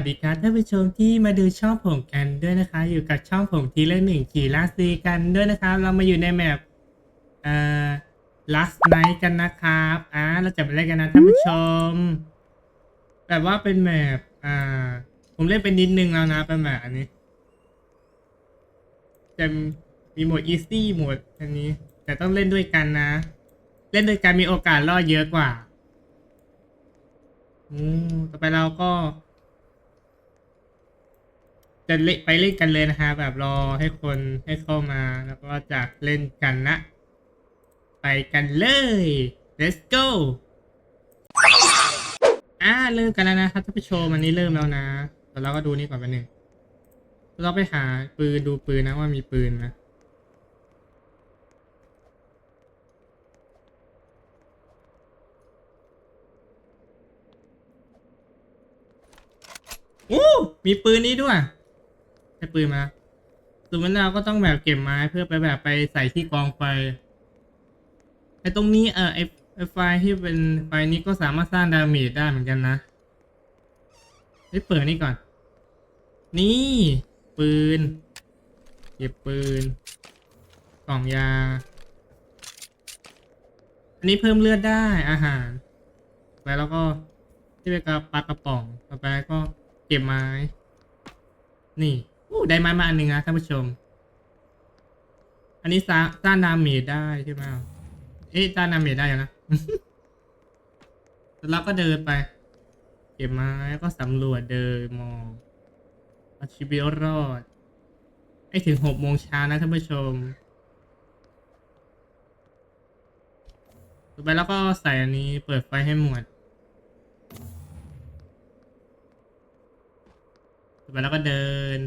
วัสดีครับท่านผู้ชมที่มาดูช่องผมกันด้วยนะคะ อยู่กับช่องผมทีละหนึ่งขี่ลาซีกันด้วยนะครับ เรามาอยู่ในแมปเอ่อ last night กันนะครับอ่าเราจะไปเล่นกันนะท่านผู้ชม แบบว่าเป็นแมปอ่า ผมเล่นเป็นนิดนึงแล้วนะเป็นแบบอันนี้ จะมีโหมด easy โหมดอันนี้ แต่ต้องเล่นด้วยกันนะ เล่นด้วยกันมีโอกาสรอดเยอะกว่าอืมต่อไปเราก็ จะเล่นไปเล่นกันเลยนะฮะแบบรอให้คนให้เข้ามาแล้วก็จะเล่นกันนะ ไปกันเลย let's go อ่าเริ่มกันแล้วนะครับท่านผู้ชมอันนี้เริ่มแล้วนะแต่เราก็ดูนี่ก่อนไปหนึ่งเราไปหาปืนดูปืนนะว่ามีปืนนะโอ้มีปืนนี้ด้วย ได้ปืนมาส่วนมันเราก็ต้องแบบเก็บไม้เพื่อไปแบบไปใส่ที่กองไฟไอ้ตรงนี้เออไอ้ไอ้ไฟที่เป็นไฟนี้ก็สามารถสร้างดาเมจได้เหมือนกันนะเฮ้เปิดนี่ก่อน นี่ ปืน เก็บปืน กล่องยา อันนี้เพิ่มเลือดได้อาหาร ไปแล้วก็ที่เป็นกระปากระป๋องต่อไปก็เก็บไม้ นี่ อู้ได้ไม้มาอันหนึ่งนะท่านผู้ชม อันนี้สร้างสร้างดาเมจได้ใช่ไหมเอ๊ะสร้างดาเมจได้ยู่นะแล้วก็เดินไป เก็บไม้ก็สำรวจเดินมองเอาชีวิตรอดให้ถึงหกโมงเช้านะท่านผู้ชมต่อไปแล้วก็ใส่อันนี้เปิดไฟให้หมดต่อไปแล้วก็เดิน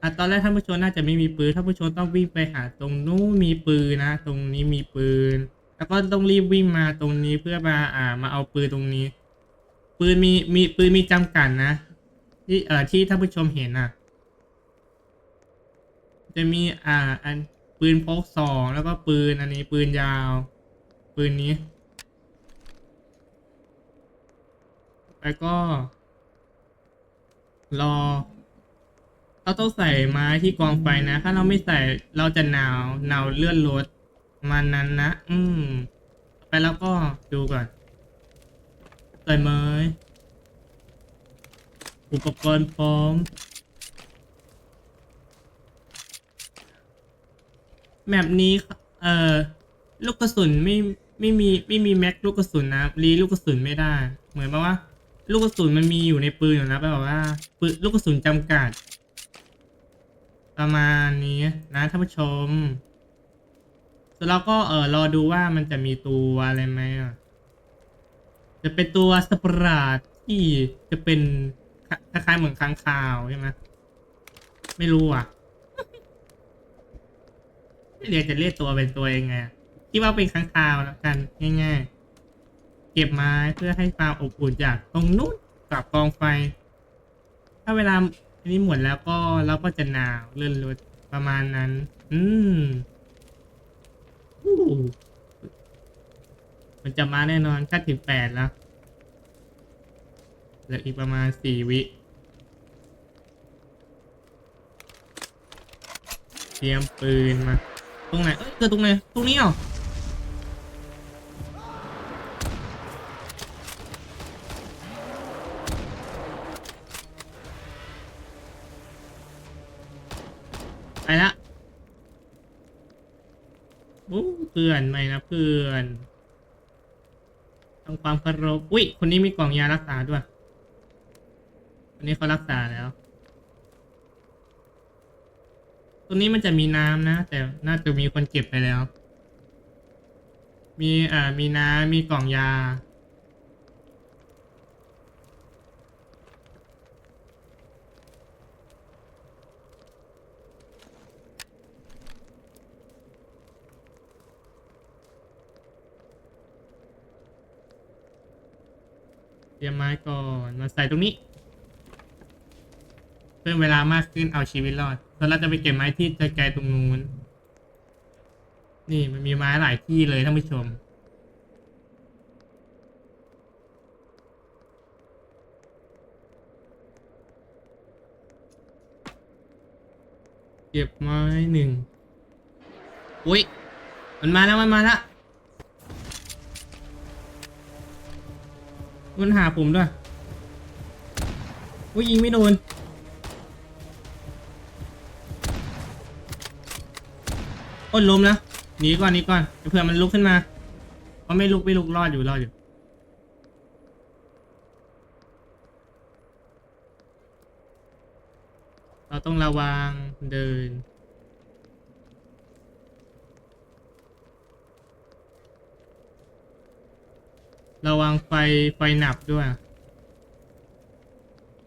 อะ ตอนแรกท่านผู้ชมน่าจะไม่มีปืนท่านผู้ชมต้องวิ่งไปหาตรงนู้นมีปืนนะ ตรงนี้มีปืน แล้วก็ต้องรีบวิ่งมาตรงนี้เพื่อมาอ่ามาเอาปืนตรงนี้ ปืนมีมีปืนมีจำกัดนะที่เอ่อที่ท่านผู้ชมเห็นอะ จะมีอ่าอันปืนพกสองแล้วก็ปืนอันนี้ปืนยาว ปืนนี้แล้วก็ รอ เราต้องใส่ไม้ที่กองไฟนะ ถ้าเราไม่ใส่เราจะหนาวหนาวเลื่อนรถมันนั้นนะ อืม ไปแล้วก็ดูก่อนใส่ไม้อุปกรณ์พร้อม แมปนี้ เอ่อ ลูกกระสุนไม่ไม่มีไม่มีแม็กลูกกระสุนนะรีลูกกระสุนไม่ได้ เหมือนแบบว่า ลูกกระสุนมันมีอยู่ในปืนอยู่นะแปลว่าปืนลูกกระสุนจำกัด ประมาณนี้นะท่านผู้ชมส่วเราก็เออรอดูว่ามันจะมีตัวอะไรไหมอะ จะเป็นตัวสปราดที่จะเป็นคล้ายๆเหมือนค้างคาวใช่ไหมไม่รู้อะไม่เรียกจะเรียกตัวเป็นตัวยังไงคิดว่าเป็นค้างคาวแล้วกันง่ายๆ เก็บไม้เพื่อให้ความอบอุ่นจากตรงนู้นกับกองไฟ ถ้าเวลา อันนี้หมดแล้วก็เราก็จะหนาวเลื่อนรถประมาณนั้น อืมอู้มันจะมาแน่นอนถ้าถึงแปดแล้วเหลืออีกประมาณสี่วิ เตรียมปืนมา ตรงไหน เอ้ยเกิดตรงไหน ตรงนี้เหรอ พื่อนไม่นะเพื่อนทำความเคารพอุ้ยคนนี้มีกล่องยารักษาด้วยคนนี้เขารักษาแล้วตัวนี้มันจะมีน้ำนะ แต่น่าจะมีคนเก็บไปแล้ว มีอ่ามีน้ำมีกล่องยา เตรียมไม้ก่อนมาใส่ตรงนี้ เพิ่มเวลามากขึ้นเอาชีวิตรอดตอนวเราจะไปเก็บไม้ที่จไกลตรงนู้น นี่มันมีไม้หลายที่เลยท่านผู้ชม เก็บไม้หนึ่งอุ้ยมันมาแล้วมันมาแล้ว มันหาผมด้วยอุ้ยยิงไม่โดน โอ้ยล้มแล้วหนีก่อนหนีก่อนเดี๋ยวเผื่อมันลุกขึ้นมาเพราะไม่ลุกไม่ลุกรอดอยู่รอดอยู่เราต้องระวังเดิน ระวังไฟไฟหนับด้วย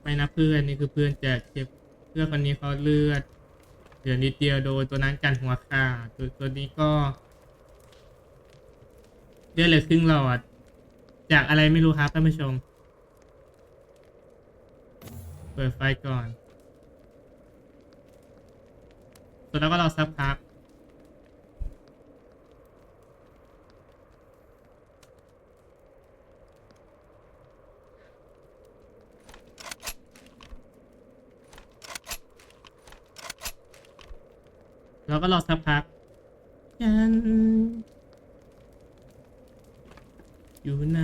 ไฟนับเพื่อนนี่คือเพื่อนจะเจ็บเพื่อนคนนี้เขาเลือดเหลือนิดเดียวโดนตัวนั้นกันหัวขาดตัวตัวนี้ก็เลือดเหลือครึ่งหลอด จากอะไรไม่รู้ครับท่านผู้ชม เปิดไฟก่อน ตัวแล้วก็รอสักพัก แล้วก็รอสักพักฉันอยู่ใน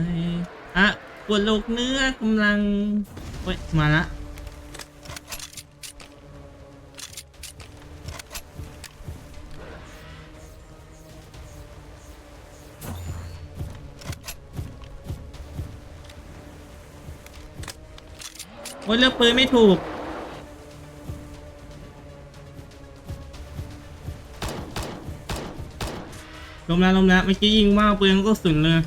อะปวดโลกเนื้อกำลังเฮ้ยมาละโอ้ยเลือกปืนไม่ถูก ลมแล้วลมแล้วเมื่อกี้ยิงว่าวปืนก็สุนเลย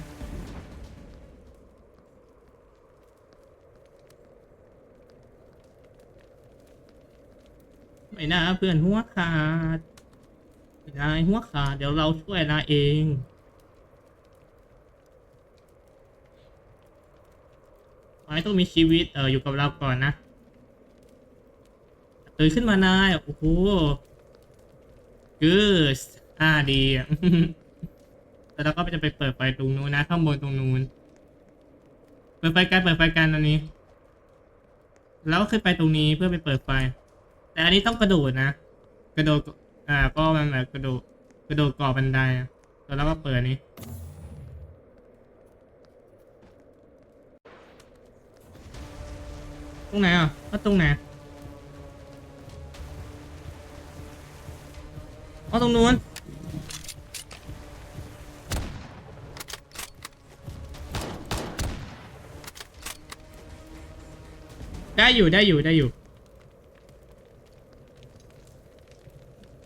ไม่น่าเพื่อนหัวขาดนายหัวขาดเดี๋ยวเราช่วยนายเองไม้ต้องมีชีวิตเอออยู่กับเราก่อนนะตื่นขึ้นมานายโอ้โหกูสอ่าดีอะ แล้วเราก็จะไปเปิดไฟตรงนู้นนะข้างบนตรงนู้นเปิดไฟกันเปิดไฟกันอันนี้ แล้วก็ขึ้นไปตรงนี้เพื่อไปเปิดไฟ แต่อันนี้ต้องกระโดดนะ กระโดดอ่าก็มันแบบกระโดดกระโดดก่อบันไดแล้วก็เปิดนนี้ตรงไหนอะก็ตรงไหนอ๋อตรงนู้น ได้อยู่ได้อยู่ได้อยู่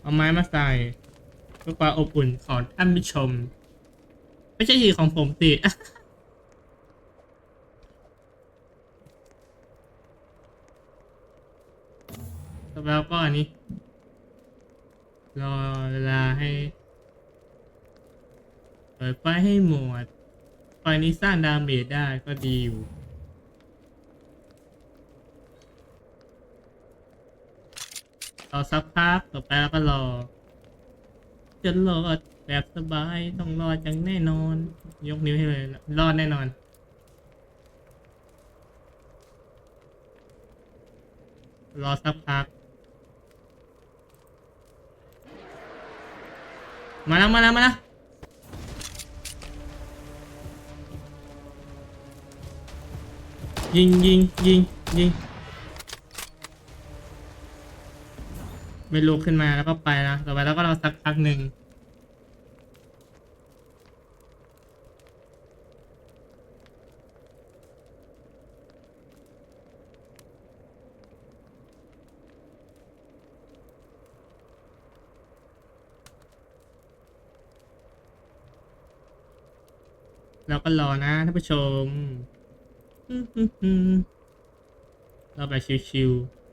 เอาไม้มาใส่เพื่อความอบอุ่นของท่านผู้ชม ไม่ใช่สีของผมสิแล้วก็อันนี้ รอเวลาให้เปิดไฟให้หมดไฟนี้สร้างดาเมจได้ก็ดีอยู่ อสักพักต่อไปแล้วก็รอจะรอดแบบสบายต้องรอดอย่างแน่นอน ยกนิ้วให้เลย รอดแน่นอนรอสักพัก มาแล้วมาแล้วมาแล้วยิงยิงยิงยิง ไม่ลุกขึ้นมาแล้วก็ไปนะต่อไปแล้วก็เรอสักพักหนึ่งแล้วก็รอนะท่านผู้ชมอืมอืมอืมเราแบบชิวๆ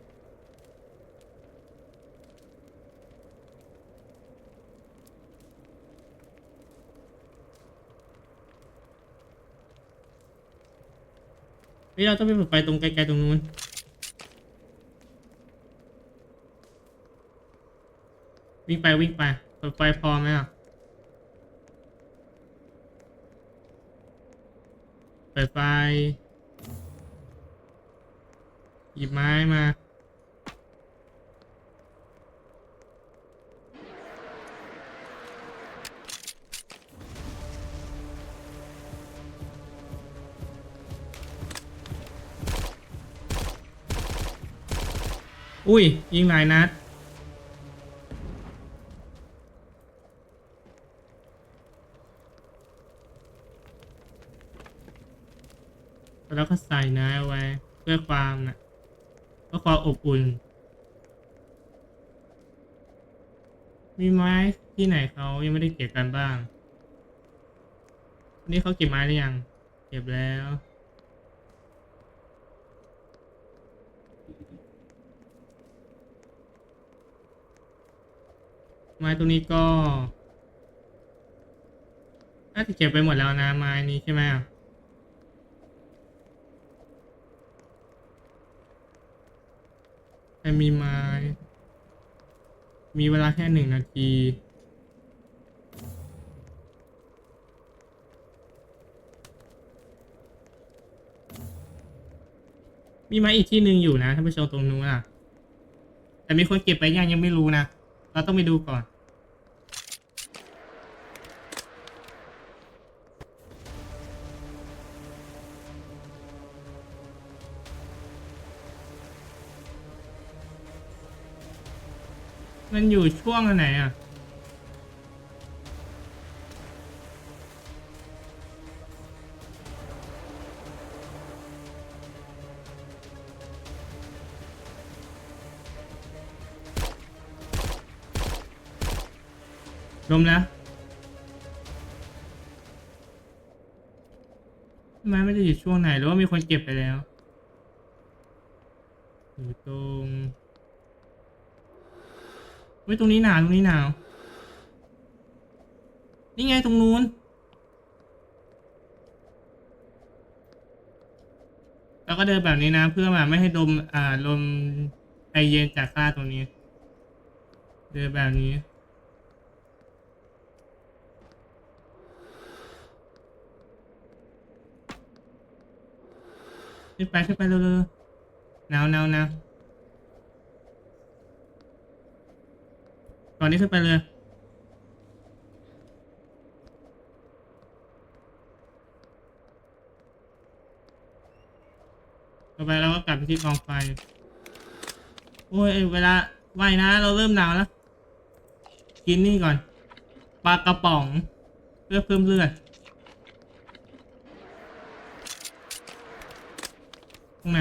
ฮ้ยเราต้องไปเปิดไฟตรงไกลๆตรงนู้นวิ่งไปวิ่งไปเปิดไฟพอไหมอะเปิดไฟหยิบไม้มา อุ้ย ยิงหลายนัด แล้วก็ใส่น้ำไว้เพื่อความนะเพื่อความอบอุ่น มีไม้ที่ไหนเขายังไม่ได้เก็บกันบ้าง นี่เขาเก็บไม้หรือยัง เก็บแล้ว ไม้ตรงนี้ก็ น่าจะเก็บไปหมดแล้วนะไม้นี้ใช่ไหมแต่มีไม้ มีเวลาแค่หนึ่งนาทีมีไม้อีกที่หนึ่งอยู่นะท่านผู้ชมตรงนู้นอะ แต่มีคนเก็บไปยังยังไม่รู้นะ เราต้องไปดูก่อน มันอยู่ช่วงไหนอะลมแล้วทำไมไม่ได้อยู่ช่วงไหนหรือว่ามีคนเก็บไปแล้วอยู่ตรง เฮ้ยตรงนี้หนาวตรงนี้หนาว นี่ไงตรงนู้นแล้วก็เดินแบบนี้นะเพื่อแบบไม่ให้ดมอ่าลมไอเย็นจากข้าตรงนี้ เดินแบบนี้ขึ้นไปขึ้นไปเร็วๆหนาวหนาวหนาว ก่อนนี้ขึ้นไปเลยต่อไปเราก็กลับไปที่กองไฟ โอ้ยเวลาว่ายนะ เราเริ่มหนาวแล้ว กินนี่ก่อน ปลากระป๋อง เพื่อเพิ่มเลือด ตรงไหน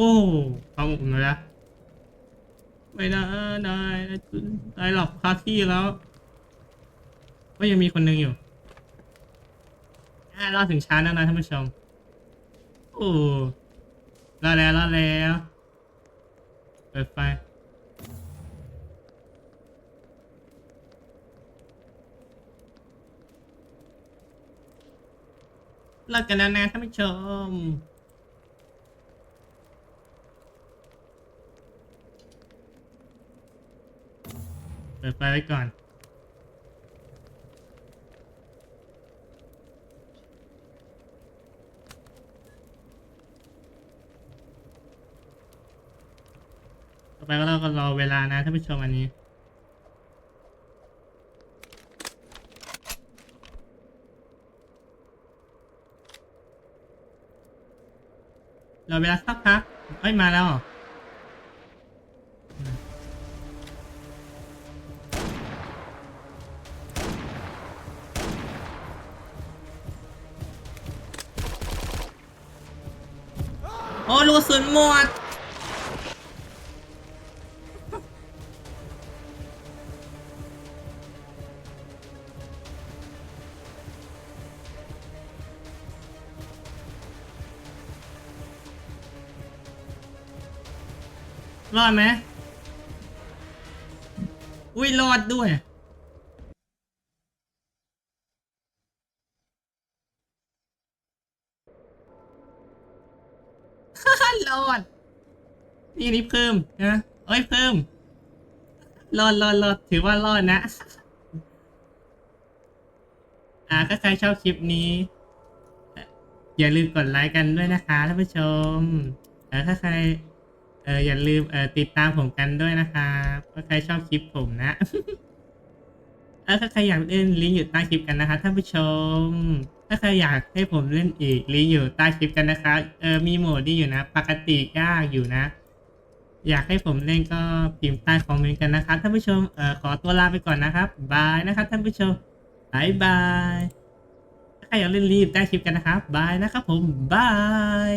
อ้เขาอุ่นมาแล้วไม่ได้ได้ได้หลอกคาที่แล้ว ก็ยังมีคนหนึ่งอยู่อ่ารอดถึงชั้นแล้วนะท่านผู้ชม โอ้รอดแล้วรอดแล้วเปิดไฟเลิกกันแล้วนะท่านผู้ชม เปิดไฟไว้ก่อน ต่อไปก็เราก็รอเวลานะท่านผู้ชมอันนี้ รอเวลาสักพักเอ้ยมาแล้วเหรอ อ้ลูกกระสุนหมดรอดไหม อุ้ยรอดด้วย รอดนี่นนี้เพิ่มนะเอ้ยเพิ่มรอดรอดรอดถือว่ารอดนะ อ่าถ้าใครชอบคลิปนี้ อย่าลืมกดไลค์กันด้วยนะคะท่านผู้ชมแล้วถ้าใครเอออย่าลืมเออติดตามผมกันด้วยนะครับว่าใครชอบคลิปผมนะเออถ้าใครอยากเล่นลิงก์อยู่ใต้คลิปกันนะคะท่านผู้ชม ถ้าใครอยากให้ผมเล่นอีกลิงก์อยู่ใต้คลิปกันนะคะเออมีโหมดนี่อยู่นะ ปกติยากอยู่นะ อยากให้ผมเล่นก็พิมพ์ใต้คอมเมนต์กันนะครับท่านผู้ชมเออขอตัวลาไปก่อนนะครับบายนะครับท่านผู้ชมบายบายถ้าใครอยากเล่นรีบใต้คลิปกันนะครับบายนะครับผมบาย